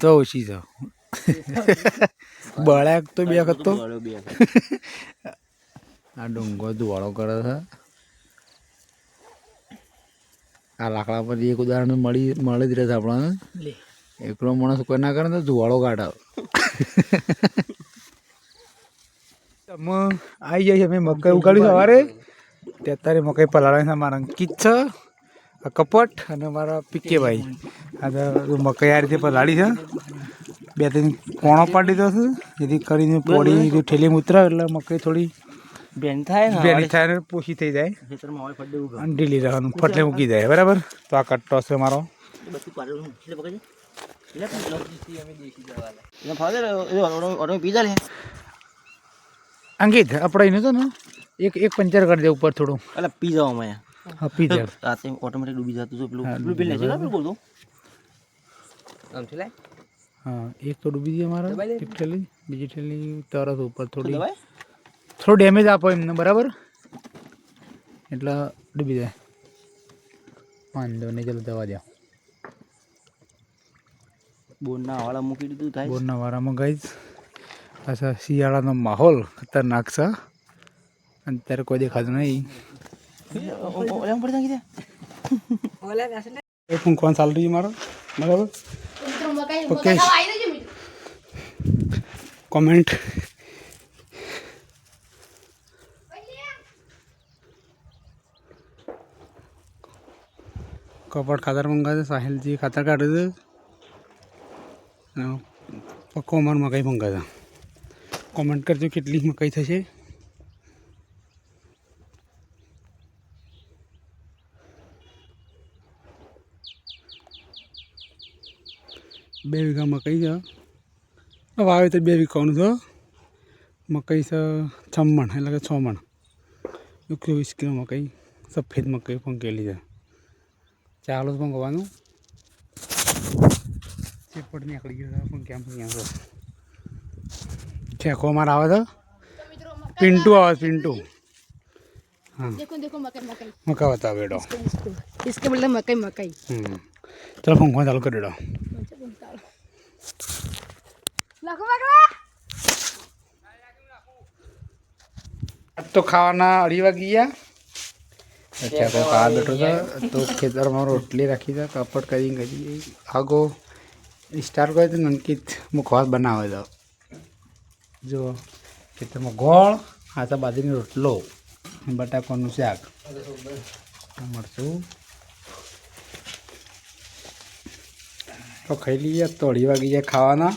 કયું ઓછું છે બળાક તો બે વખત તો આ ડુંગો ધુવાળો કરે છે આ લાકડા પર એક ઉદાહરણ મળી મળી જ રહે છે આપણને એકલો માણસ કોઈ ના કરે તો ધુવાળો કાઢે અમે આવી છે અમે મકાઈ ઉગાડી સવારે તે મકાઈ પલાળે છે મારા અંકિત છે. કપટ અને મારા પીકેભાઈ આ તો મકાઈ આ રીતે લાડી છે? બે ત્રણ કોણો પાડી દો છે જેથી કરીને પોડી જો ઠેલી ઉતરે એટલે મકાઈ થોડી બેન થાય બેની થાય પોશી થઈ જાય. અને ઢીલી રહેવાનું ફટલે મૂકી જાય બરાબર? તો આ કટ્ટો છે મારો. અંકિત આપણે એનું તો ને એક એક પંચર કરી દે ઉપર થોડું. એટલે પીઝા અમે. હા દે. રાતે ઓટોમેટિક ડૂબી જતું છે પેલું. બિલ છે પેલું બોલતો આમ છે લે હા એક તો ડૂબી ગઈ અમારે એક ઠેલી બીજી ઠેલી તરત ઉપર થોડી. થોડું ડેમેજ આપો એમને બરાબર? એટલે ડૂબી જાય. વાંધો નહીં ચાલો દવા દે. બોરના વાળા મૂકી દીધું થાય બોરના વાળામાં ગઈ પાછા શિયાળાનો માહોલ ખતરનાક છે. અને ત્યારે કોઈ દેખાતું નહીં. ઓલા પડી નાખી દે એ ફૂંકવાનું ચાલુ રહ્યું મારો બરાબર ઓકે કોમેન્ટ કપડ ખાતર મંગાવે સાહિલજી ખાતર કાઢે છે પક્કો અમાર મકાઈ મંગાવે કોમેન્ટ કરજો કેટલી મકાઈ થશે બે વીઘા મકાઈ છે આ વાવેતર બે વીઘાનું છે મકાઈ છે છ મણ એટલે કે છ મણ એકસો વીસ કિલો મકાઈ સફેદ મકાઈ પંકેલી છે ચાલો જ પંકવાનું ચેપટ નીકળી ગયો છે પણ કેમ ક્યાં છે છેકો મારા આવે છે પિન્ટુ આવે છે પિન્ટુ हाँ देखो देखो मकई मकई મકા બતાવે બેડો इसको इसके मतलब मकई मकई હમ ચાલો પંખવા ચાલુ કરી તો ખાવાના અઢી વાગી ગયા. અચ્છા કોઈ ખાવા બેઠો છે તો ખેતરમાં રોટલી રાખી દે કપડ કરી કરી આગો સ્ટાર કરે તો નંકિત મુખવાસ બનાવે તો જો ખેતરમાં ગોળ હાથા બાજરીનો રોટલો બટાકાનું શાક. મરચું તો ખાઈ લઈએ તો અઢી વાગી જાય ખાવાના.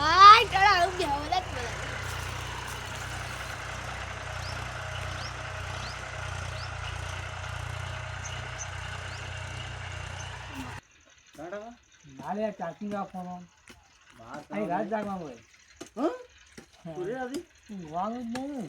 Ay, ચાકી un બહાર રાત જાગવાનું હોય. ઊંઘવાનું જ નહીં.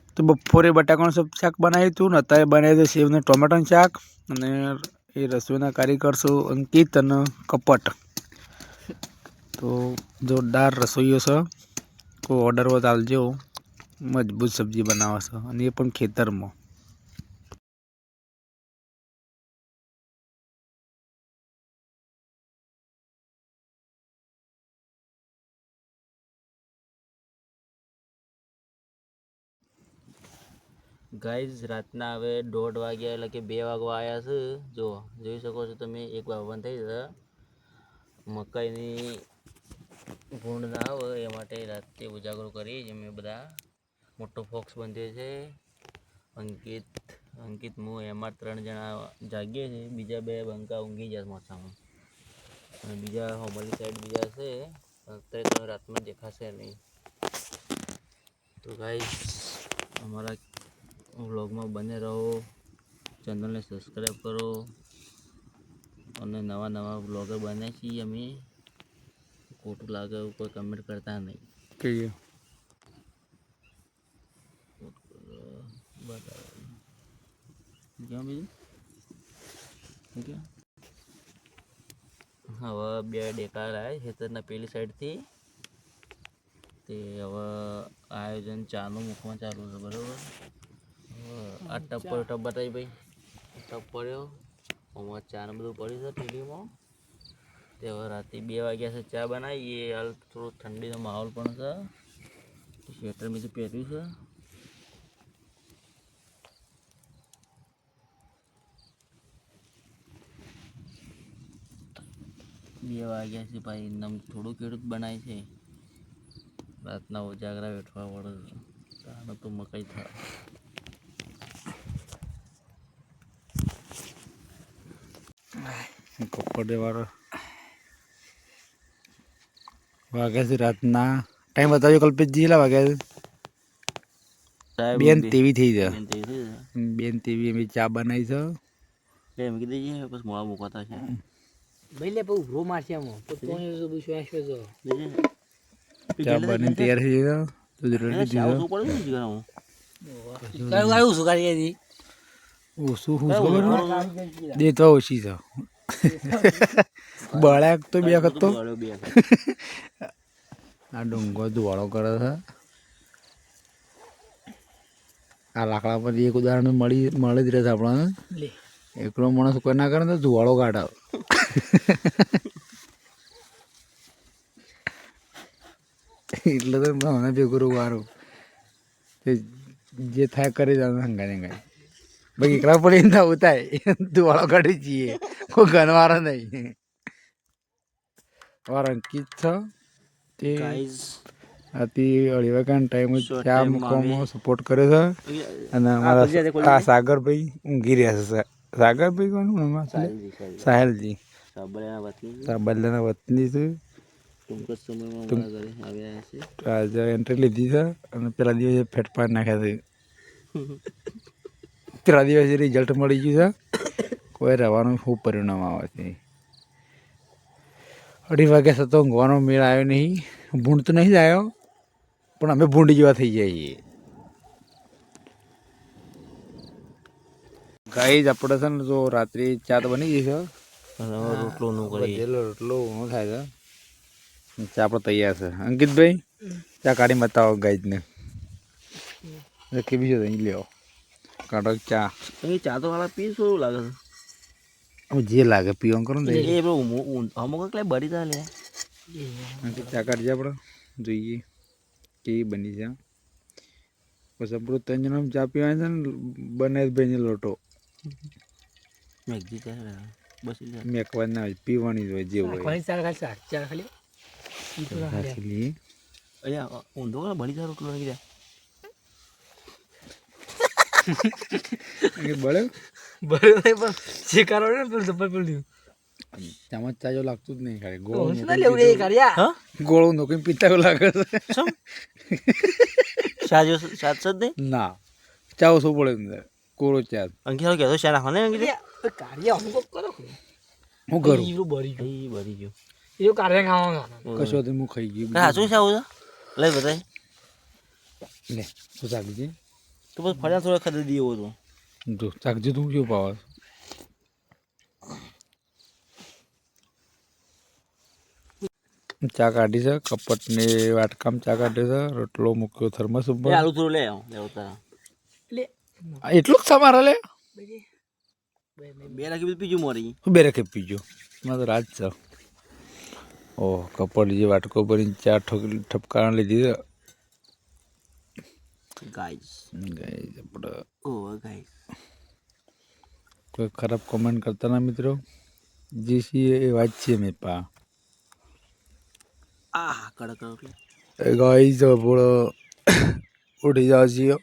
તો બપોરે બટાકાનું સબ શાક બનાવ્યું હતું ને અત્યારે બનાવ્યું હતું સેવને ટોમેટોનું શાક અને એ રસોઈના કાર્યકર છું અંકિત અને કપટ. તો જોરદાર રસોઈઓ છે. કોઈ ઓર્ડર હોય તો આવજો મજબૂત સબ્જી બનાવે છે અને એ પણ ખેતરમાં. ગાઈઝ રાતના હવે દોઢ વાગ્યા એટલે કે બે વાગવા આવ્યા છે. જો, જોઈ શકો છો તમે, એક વાગવાનું થઈ જશે. મકાઈની ભૂંડ ના આવે, એ માટે રાતે ઉજાગરો કરી અમે બધા. મોટો ફોક્સ બંધ્યો છે. અંકિત અંકિત હું એમાં ત્રણ જણા જાગીએ છીએ. બીજા બે બંકા ઊંઘી જાય મોસામાં. અને બીજા હોમલી સાઈડ બીજા છે. અત્યારે તો રાતમાં દેખાશે નહીં. તો ગાઈઝ અમારા વ્લોગમાં બને રહો ચેનલને સબસ્ક્રાઈબ કરો અને નવા નવા વ્લોગર બને છીએ અમે. ખોટું લાગે એવું કોઈ કમેન્ટ કરતા નહીં. કહીએ. બીજું? શું હવે બે ડેકાર આવ્યા ખેતરના પેલી સાઈડથી તે હવે આયોજન ચાનું મૂકવા ચાલુ છે બરાબર? આ ટપ પર ટપ બતાવી ભાઈ. ટપ પડ્યો આમાં ચા ને બધું પડ્યું છે ટીવીમાં તે હવે રાતે બે વાગ્યા છે ચા બનાવીએ. હાલ થોડો ઠંડીનો માહોલ પણ છે. સ્વેટર બીજું પહેર્યું છે. બે વાગ્યા છે ભાઈ. નમ થોડું ખેડૂત બનાય છે. રાતના ઉજાગરા વેઠવા વળે તો મકાઈ થાય. કપડે વાળો વાગ્યા છે રાતના. ટાઈમ બતાવ્યો કલ્પેશજી? કેટલા વાગ્યા છે? બેન તેવી થઈ જાય બેન તેવી અમે ચા બનાવી છે. એમ કીધી છે પછી મોડા મુકાતા છે. ભાઈ બહુ ઉભરો મારશે આમાં. તો તો શ્વાસ શ્વાસ ચા બની તૈયાર થઈ જાય દૂધ જરૂર દીધો પડે હું કયું આવ્યું શું કરી હતી ઓછું શું ખબર દે તો ઓછી છે. બળાક તો બે વખત તો. બે આ ડુંગો ધુવાળો કરે છે. આ લાકડા પર એક ઉદાહરણ મળી મળી જ રહે છે આપણને. એકલો માણસ કોઈ ના કરે ને તો ધુવાળો કાઢે. એટલે તો મને ભેગું રહું વારું જે થાય કરી જાય હંગાઈ હંગા ભાઈ એકલા પડી ના ઉતાય. ધુવાળો કાઢી જઈએ. કોઈ ગનવારો નહીં. વાર અંકિત છે તે આથી અઢી વાગ્યાનો ટાઈમ ચા મૂકવામાં સપોર્ટ કર્યો છે. અને અમારા આ સાગરભાઈ ઊંઘી રહ્યા છે. સાગરભાઈ કોનું નામ? સાહેલજી સાબરલાના વતની છે. તો આજે એન્ટ્રી લીધી છે. અને પેલા દિવસે ફેટ પાડી નાખ્યા છે. પેલા દિવસ રિઝલ્ટ મળી ગયું છે. કોઈ રહેવાનું શું પરિણામ આવે છે? અઢી વાગ્યા થતો ઊંઘવાનો મેળ આવ્યો નહીં. ભૂંડ તો નહીં જ આવ્યો પણ અમે ભૂંડી જેવા થઈ જઈએ. ગાઈ જ આપણે છે ને જો રાત્રે ચા તો બની ગઈ છે. રોટલો નું કરી રોટલો ઊંઘો થાય છે. ચા આપણે તૈયાર છે. અંકિતભાઈ ચા કાઢી બતાવો ગાઈજને કેવી છે અહીં લ્યો. કાઢો ચા એ ચા તો વાળા પી શું લાગે હવે જે લાગે પીવાનું કરો ને છે એ બહુ અમુક એટલે બળી તા લે અંકિત ચા કાઢજે આપણે જોઈએ કેવી બની છે પછી આપણું ત્રણ જણા ચા પીવાની છે ને બને ભાઈને લોટો મેગી ચા. બસ લે ના હોય પીવાની જ હોય જે હોય ચાર ખાલી ચાર ખાલી ઊંધો બળી જાય રોટલો નાખી દે અંકિત બળે? નહીં પણ શિકારો ને પેલું જબ્બર પેલું થયું. ચામચ ચા લાગતું જ નહીં ખાલી. ગોળો ગોળ શું ના લેવું રે કર્યા ગોળું નોકરી પીતા લાગે છે. સાજો સાત જ નહીં? ના. ચાવો શું પડે અંદર? કોરો ચા અંકિત કહેતો શા નાખવા ને અંકિત કાર્ય અમુક કરો? હું કરું? ઈવરું બળી ગયું. એ બળી ગયો. એવું કાર્ય ખાવાનું કશો તો હું ખાઈ ગયું. સાચું છે આવું છે? લઈ બતાય લે તું ચાકજે તો પછી ફળિયા થોડા ખાતે દઈએ એવું તો જો ચાકજી તું શું પાવર? ચા કાઢી છે કપટ ને વાટકામ ચા કાઢી છે રોટલો મૂક્યો થર્મસ ઉપર આલુ થોડું લે આવો લે એટલે આ એટલું જ તમારે લે? બે રાખી પીજું મોરી. બે રાખી પીજો. મને તો રાત છે. ઓહ કપડ જે વાટકો ભરીને ચા ઠોક ઠપકારા લીધી છે. ગાઈસ ગાઈસ આપણે ઓવર ગાઈસ કોઈ ખરાબ કોમેન્ટ કરતા ના મિત્રો જે છીએ એ વાત છીએ મેં પા આ કડક રોટલી ગાઈસ આપણે ઉઠી જાવ છીએ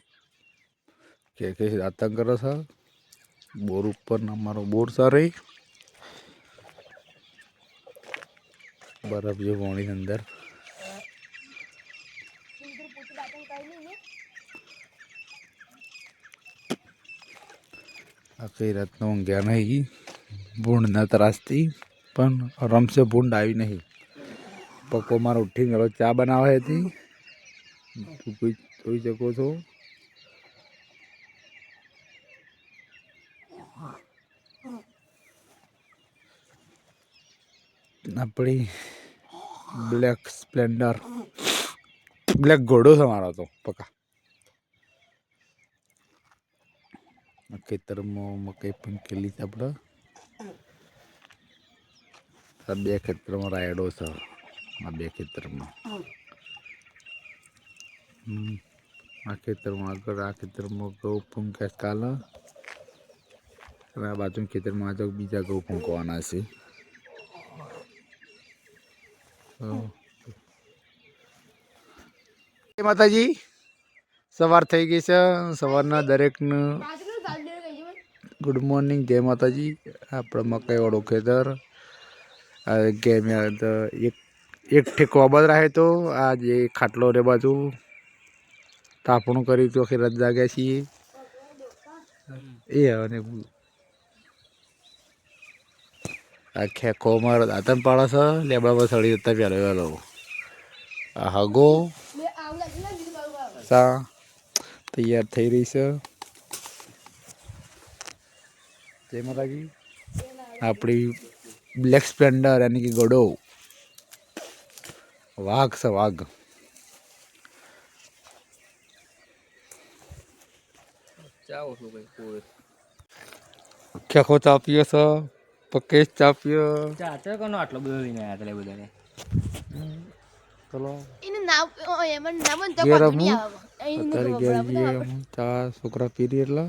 કે કે આતંક કરો છો બોર ઉપર અમારો બોર સારી બરફ જો પાણી અંદર આખી રાતનો ઊંઘ્યા નહીં. ભૂંડના ત્રાસથી પણ રમશે ભૂંડ આવી નહીં. પપ્પો મારો ઉઠીને ગયો ચા બનાવે હતી. કોઈ જોઈ શકો છો? આપણી બ્લેક સ્પ્લેન્ડર. બ્લેક ઘોડો છે મારો તો, પક્કા. ખેતરમાં મકાઈ પણ કેલી છે આપણે આ બે ખેતરમાં રાયડો છે આ બે ખેતરમાં. આ ખેતરમાં આગળ આ ખેતરમાં ઘઉં ફૂંક્યા છે કાલે અને આ બાજુ ખેતરમાં આજે બીજા ઘઉં ફૂંકવાના છે. માતાજી સવાર થઈ ગઈ છે સવારના દરેકનું બાજરીનું દાળ દે ગઈ છે ગુડ મોર્નિંગ જય માતાજી. આપણે મકાઈવાળું ખેતર. આ જગ્યાએ તો એક એક ઠેકો આબાદ રાખે તો આ જે ખાટલો રે બાજુ તાપણું કરી તો ખેર જાગ્યા છીએ. એ અને આ ખેકો મારો દાંતન પાડે છે લેબડા પર સળી જતા પહેલો વહેલો આ હગો. સા તૈયાર થઈ રહી છે. જય માતાજી. આપણી બ્લેક સ્પ્લેન્ડર એની કે ગોડો વાઘ છે વાઘ. ભાઈ ચા પીએ છે? પકેશ ચા પીએ? ચા તો કોનો આટલો બધો લઈને આવ્યા હતા બધાને? ચલો. એનું નામ એમાં નામ જ તો વાંધો નહીં આવે એનું ચા છોકરા પીરી એટલે.